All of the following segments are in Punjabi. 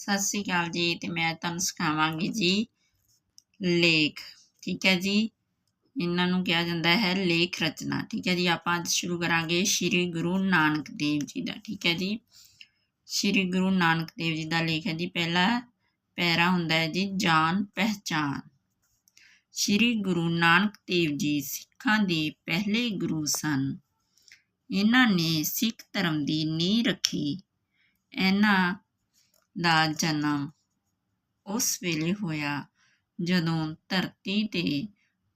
ਸਤਿ ਸ੍ਰੀ ਅਕਾਲ ਜੀ ਤੇ ਮੈਂ ਤੁਹਾਨੂੰ ਸਿਖਾਵਾਂਗੀ ਜੀ ਲੇਖ, ਠੀਕ ਹੈ ਜੀ? ਇਹਨਾਂ ਨੂੰ ਕਿਹਾ ਜਾਂਦਾ ਹੈ ਲੇਖ ਰਚਨਾ, ਠੀਕ ਹੈ ਜੀ? ਆਪਾਂ ਅੱਜ ਸ਼ੁਰੂ ਕਰਾਂਗੇ ਸ੍ਰੀ ਗੁਰੂ ਨਾਨਕ ਦੇਵ ਜੀ ਦਾ, ਠੀਕ ਹੈ ਜੀ? ਸ੍ਰੀ ਗੁਰੂ ਨਾਨਕ ਦੇਵ ਜੀ ਦਾ ਲੇਖ ਹੈ ਜੀ। ਪਹਿਲਾ ਪੈਰਾ ਹੁੰਦਾ ਹੈ ਜੀ ਜਾਨ ਪਹਿਚਾਨ ਸ੍ਰੀ ਗੁਰੂ ਨਾਨਕ ਦੇਵ ਜੀ ਸਿੱਖਾਂ ਦੇ ਪਹਿਲੇ ਗੁਰੂ ਸਨ। ਇਹਨਾਂ ਨੇ ਸਿੱਖ ਧਰਮ ਦੀ ਨੀਂਹ ਰੱਖੀ। ਇਹਨਾਂ ਦਾ ਜਨਮ ਉਸ ਵੇਲੇ ਹੋਇਆ ਜਦੋਂ ਧਰਤੀ ਤੇ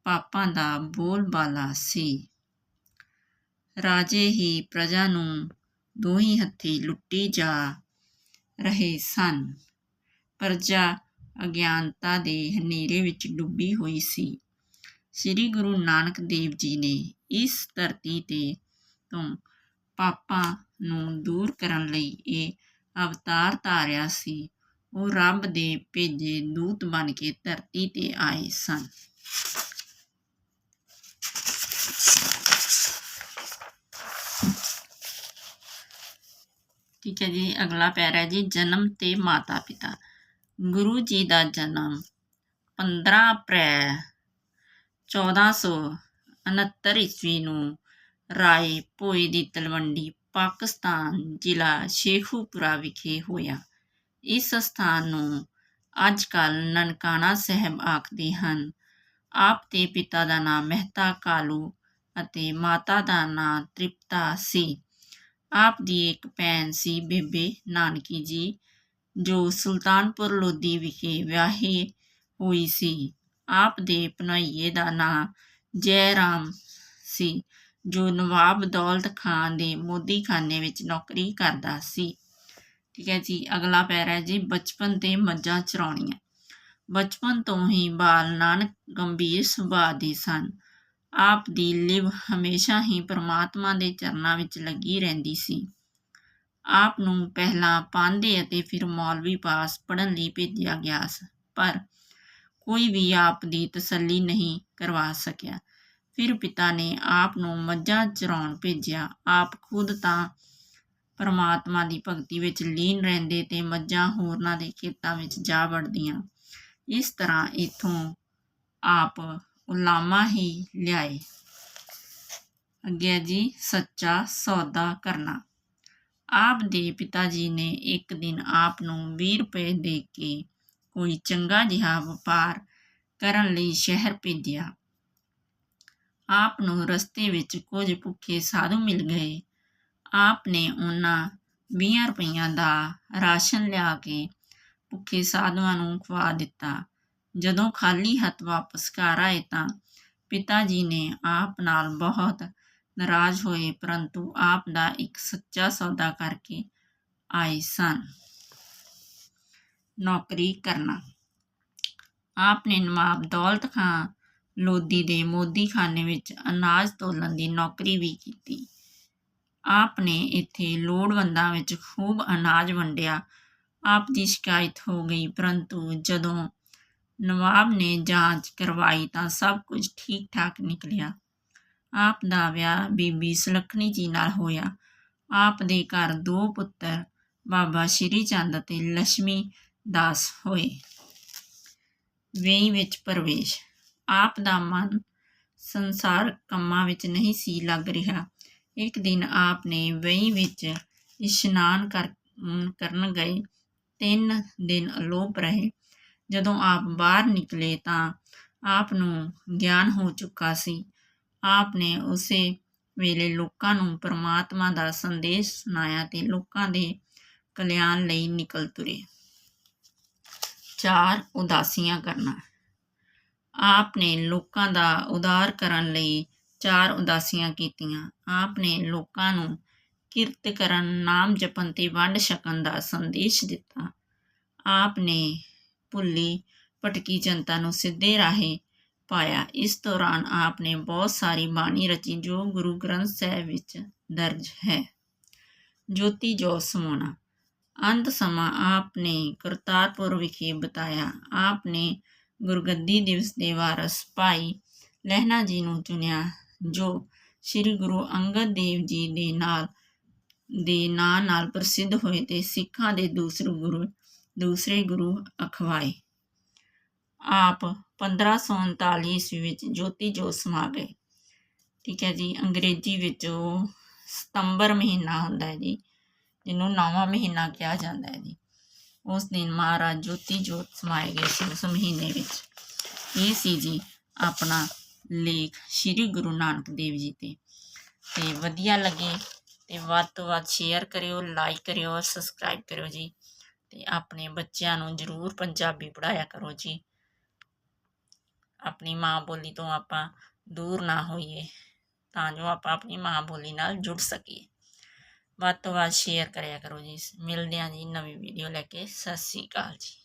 ਪਾਪਾਂ ਦਾ ਬੋਲਬਾਲਾ ਸੀ। ਰਾਜੇ ਹੀ ਪ੍ਰਜਾ ਨੂੰ ਦੋਹੀ ਹੱਥੀ ਲੁੱਟੀ ਜਾ ਰਹੇ ਸਨ। ਪ੍ਰਜਾ ਅਗਿਆਨਤਾ ਦੇ ਹਨੇਰੇ ਵਿੱਚ ਡੁੱਬੀ ਹੋਈ ਸੀ। ਸ੍ਰੀ ਗੁਰੂ ਨਾਨਕ ਦੇਵ ਜੀ ਨੇ ਇਸ ਧਰਤੀ ਤੇ ਤੋਂ ਪਾਪਾਂ ਨੂੰ ਦੂਰ ਕਰਨ ਲਈ ਇਹ ਅਵਤਾਰ ਧਾਰਿਆ ਸੀ। ਉਹ ਰੱਬ ਦੇ ਭੇਜੇ ਦੂਤ ਬਣ ਕੇ ਧਰਤੀ ਤੇ ਆਏ ਸਨ। ਠੀਕ ਹੈ ਜੀ, ਅਗਲਾ ਪੈਰਾ ਹੈ ਜੀ, ਜਨਮ ਤੇ ਮਾਤਾ ਪਿਤਾ ਗੁਰੂ ਜੀ ਦਾ ਜਨਮ 15 ਅਪ੍ਰੈਲ 1469 ਈਸਵੀ ਨੂੰ ਰਾਏ ਭੋਏ ਦੀ ਤਲਵੰਡੀ ਪਾਕਿਸਤਾਨ ਜ਼ਿਲ੍ਹਾ ਸ਼ੇਖੂਪੁਰਾ ਵਿਖੇ ਹੋਇਆ। ਇਸ ਸਥਾਨ ਨੂੰ ਅੱਜ ਕੱਲ੍ਹ ਨਨਕਾਣਾ ਸਾਹਿਬ ਆਖਦੇ ਹਨ। ਆਪ ਦੇ ਪਿਤਾ ਦਾ ਨਾਮ ਮਹਿਤਾ ਕਾਲੂ ਅਤੇ ਮਾਤਾ ਦਾ ਨਾਮ ਤ੍ਰਿਪਤਾ ਸੀ। ਆਪ ਦੀ ਇੱਕ ਭੈਣ ਸੀ ਬੇਬੇ ਨਾਨਕੀ ਜੀ, ਜੋ ਸੁਲਤਾਨਪੁਰ ਲੋਧੀ ਵਿਖੇ ਵਿਆਹੀ ਹੋਈ ਸੀ। ਆਪ ਦੇ ਭਣੋਈਏ ਦਾ ਨਾਮ ਜੈ ਰਾਮ ਸੀ। ਜੋ ਨਵਾਬ ਦੌਲਤ ਖਾਨ ਦੇ ਮੋਦੀਖਾਨੇ ਵਿੱਚ ਨੌਕਰੀ ਕਰਦਾ ਸੀ। ਠੀਕ ਹੈ ਜੀ, ਅਗਲਾ ਪੈਰਾ ਹੈ ਜੀ ਬਚਪਨ ਤੇ ਮੱਝਾਂ ਚਰਾਉਣੀਆਂ। ਬਚਪਨ ਤੋਂ ਹੀ ਬਾਲ ਨਾਨਕ ਗੰਭੀਰ ਸੁਭਾਅ ਦੇ ਸਨ। ਆਪ ਦੀ ਲਿਵ ਹਮੇਸ਼ਾ ਹੀ ਪ੍ਰਮਾਤਮਾ ਦੇ ਚਰਨਾਂ ਵਿੱਚ ਲੱਗੀ ਰਹਿੰਦੀ ਸੀ। ਆਪ ਨੂੰ ਪਹਿਲਾਂ ਪਾਂਦੇ ਅਤੇ ਫਿਰ ਮੌਲਵੀ ਪਾਸ ਪੜਨ ਲਈ ਭੇਜਿਆ ਗਿਆ ਪਰ ਕੋਈ ਵੀ ਆਪ ਦੀ ਤਸੱਲੀ ਨਹੀਂ ਕਰਵਾ ਸਕਿਆ। ਫਿਰ ਪਿਤਾ ਨੇ ਆਪ ਨੂੰ ਮੱਝਾਂ ਚਰਾਉਣ ਭੇਜਿਆ। ਆਪ ਖੁਦ ਤਾਂ ਪਰਮਾਤਮਾ ਦੀ ਭਗਤੀ ਵਿੱਚ ਲੀਨ ਰਹਿੰਦੇ ਤੇ ਮੱਝਾਂ ਹੋਰਨਾਂ ਦੇ ਖੇਤਾਂ ਵਿੱਚ ਜਾ ਵੜਦੀਆਂ। ਇਸ ਤਰ੍ਹਾਂ ਇਥੋਂ ਆਪ ਉਲਾਮਾ ਹੀ ਲਿਆਏ। ਅੱਗੇ ਜੀ, ਸੱਚਾ ਸੌਦਾ ਕਰਨਾ। ਆਪ ਦੇ ਪਿਤਾ ਜੀ ਨੇ ਇੱਕ ਦਿਨ ਆਪ ਨੂੰ 20 ਰੁਪਏ ਦੇ ਕੇ ਕੋਈ ਚੰਗਾ ਜਿਹਾ ਵਪਾਰ ਕਰਨ ਲਈ ਸ਼ਹਿਰ ਭੇਜਿਆ। ਆਪ ਨੂੰ ਰਸਤੇ ਵਿੱਚ ਕੁਝ ਭੁੱਖੇ ਸਾਧੂ ਮਿਲ ਗਏ। ਆਪ ਨੇ ਉਹਨਾਂ 20 ਰੁਪਈਆਂ ਦਾ ਰਾਸ਼ਨ ਲਿਆ ਕੇ ਭੁੱਖੇ ਸਾਧੂਆਂ ਨੂੰ ਖਵਾ ਦਿੱਤਾ। ਜਦੋਂ ਖਾਲੀ ਹੱਥ ਵਾਪਸ ਘਰ ਆਏ ਤਾਂ ਪਿਤਾ ਜੀ ਨੇ ਆਪ ਨਾਲ ਬਹੁਤ ਨਾਰਾਜ਼ ਹੋਏ, ਪਰੰਤੂ ਆਪ ਦਾ ਇੱਕ ਸੱਚਾ ਸੌਦਾ ਕਰਕੇ ਆਏ ਸਨ। ਨੌਕਰੀ ਕਰਨਾ। ਆਪ ਨੇ ਨਵਾਬ ਦੌਲਤ ਖਾਨ ਲੋਧੀ ਦੇ ਮੋਦੀਖਾਨੇ ਵਿੱਚ ਅਨਾਜ ਤੋਲਣ ਦੀ ਨੌਕਰੀ ਵੀ ਕੀਤੀ। ਆਪ ਨੇ ਇੱਥੇ ਲੋੜਵੰਦਾਂ ਵਿੱਚ ਖੂਬ ਅਨਾਜ ਵੰਡਿਆ। ਆਪ ਦੀ ਸ਼ਿਕਾਇਤ ਹੋ ਗਈ, ਪਰੰਤੂ ਜਦੋਂ ਨਵਾਬ ਨੇ ਜਾਂਚ ਕਰਵਾਈ ਤਾਂ ਸਭ ਕੁਝ ਠੀਕ ਠਾਕ ਨਿਕਲਿਆ। ਆਪ ਦਾ ਵਿਆਹ ਬੀਬੀ ਸੁਲੱਖਣੀ ਜੀ ਨਾਲ ਹੋਇਆ। ਆਪ ਦੇ ਘਰ ਦੋ ਪੁੱਤਰ, ਬਾਬਾ ਸ਼੍ਰੀ ਚੰਦ ਅਤੇ ਲక్ష్ਮੀ ਦਾਸ ਹੋਏ। ਵੇਈ ਵਿੱਚ ਪ੍ਰਵੇਸ਼ ਆਪ ਦਾ ਮਨ ਸੰਸਾਰ ਕੰਮਾਂ ਵਿੱਚ ਨਹੀਂ ਸੀ ਲੱਗ ਰਿਹਾ। ਇੱਕ ਦਿਨ ਆਪ ਨੇ ਵੇਈ ਵਿੱਚ ਇਸ਼ਨਾਨ ਕਰ ਕਰਨ ਗਏ। ਤਿੰਨ ਦਿਨ ਅਲੋਪ ਰਹੇ। ਜਦੋਂ ਆਪ ਬਾਹਰ ਨਿਕਲੇ ਤਾਂ ਆਪ ਨੂੰ ਗਿਆਨ ਹੋ ਚੁੱਕਾ ਸੀ। ਆਪ ਨੇ ਉਸੇ ਵੇਲੇ ਲੋਕਾਂ ਨੂੰ ਪ੍ਰਮਾਤਮਾ ਦਾ ਸੰਦੇਸ਼ ਸੁਣਾਇਆ ਤੇ ਲੋਕਾਂ ਦੇ ਕਲਿਆਣ ਲਈ ਨਿਕਲ ਤੁਰੇ। ਚਾਰ ਉਦਾਸੀਆਂ ਕਰਨਾ। ਆਪ ਨੇ ਲੋਕਾਂ ਦਾ ਉਦਾਰ ਕਰਨ ਲਈ ਚਾਰ ਉਦਾਸੀਆਂ ਕੀਤੀਆਂ। ਆਪ ਨੇ ਲੋਕਾਂ ਨੂੰ ਕਿਰਤ ਕਰਨ, ਨਾਮ ਜਪਣ ਤੇ ਵੰਡ ਛਕਣ ਦਾ ਸੰਦੇਸ਼ ਦਿੱਤਾ। ਆਪ ਨੇ ਭੁੱਲੀ ਭਟਕੀ ਜਨਤਾ ਨੂੰ ਸਿੱਧੇ ਰਾਹੇ ਪਾਇਆ। ਇਸ ਦੌਰਾਨ ਆਪ ਨੇ ਬਹੁਤ ਸਾਰੀ ਬਾਣੀ ਰਚੀ ਜੋ ਗੁਰੂ ਗ੍ਰੰਥ ਸਾਹਿਬ ਵਿੱਚ ਦਰਜ ਹੈ। ਜੋਤੀ ਜੋਤ ਸਮਾਉਣਾ। ਅੰਤ ਸਮਾਂ ਆਪ ਨੇ ਕਰਤਾਰਪੁਰ ਵਿਖੇ ਬਤਾਇਆ। ਆਪ ਨੇ ਗੁਰਗੱਦੀ ਦਿਵਸ ਦੇ ਵਾਰਸ ਭਾਈ ਲਹਿਣਾ ਜੀ ਨੂੰ ਚੁਣਿਆ, ਜੋ ਸ੍ਰੀ ਗੁਰੂ ਅੰਗਦ ਦੇਵ ਜੀ ਦੇ ਨਾਲ, ਦੇ ਨਾਂ ਨਾਲ ਪ੍ਰਸਿੱਧ ਹੋਏ ਤੇ ਸਿੱਖਾਂ ਦੇ ਦੂਸਰੇ ਗੁਰੂ ਦੂਸਰੇ ਗੁਰੂ ਅਖਵਾਏ। ਆਪ 1539 ਈਸਵੀ ਵਿੱਚ ਜੋਤੀ ਜੋਤ ਸਮਾ ਗਏ। ਠੀਕ ਹੈ ਜੀ, ਅੰਗਰੇਜ਼ੀ ਵਿੱਚ ਉਹ ਸਤੰਬਰ ਮਹੀਨਾ ਹੁੰਦਾ ਹੈ ਜੀ, ਜਿਹਨੂੰ ਨੌਵਾਂ ਮਹੀਨਾ ਕਿਹਾ ਜਾਂਦਾ ਹੈ ਜੀ। ਉਸ ਦਿਨ ਮਹਾਰਾਜ ਜੋਤੀ ਜੋਤ ਸਮਾਏ ਗਏ ਸੀ ਉਸ ਮਹੀਨੇ ਵਿੱਚ। ਇਹ ਸੀ ਜੀ ਆਪਣਾ ਲੇਖ ਸ੍ਰੀ ਗੁਰੂ ਨਾਨਕ ਦੇਵ ਜੀ ਤੇ। ਤੇ ਵਧੀਆ ਲੱਗੇ ਤੇ ਵੱਧ ਤੋਂ ਵੱਧ ਸ਼ੇਅਰ ਕਰਿਓ ਲਾਈਕ ਕਰਿਓ ਸਬਸਕ੍ਰਾਈਬ ਕਰਿਓ ਜੀ। ਤੇ ਆਪਣੇ ਬੱਚਿਆਂ ਨੂੰ ਜ਼ਰੂਰ ਪੰਜਾਬੀ ਪੜਾਇਆ ਕਰੋ ਜੀ। ਆਪਣੀ ਮਾਂ ਬੋਲੀ ਤੋਂ ਆਪਾਂ ਦੂਰ ਨਾ ਹੋਈਏ, ਤਾਂ ਜੋ ਆਪਾਂ ਆਪਣੀ ਮਾਂ ਬੋਲੀ ਨਾਲ ਜੁੜ ਸਕੀਏ। ਵੱਧ ਤੋਂ ਵੱਧ ਸ਼ੇਅਰ ਕਰਿਆ ਕਰੋ ਜੀ। ਮਿਲਦੇ ਹਾਂ ਜੀ ਨਵੀਂ ਵੀਡੀਓ ਲੈ ਕੇ। ਸਤਿ ਸ੍ਰੀ ਅਕਾਲ ਜੀ।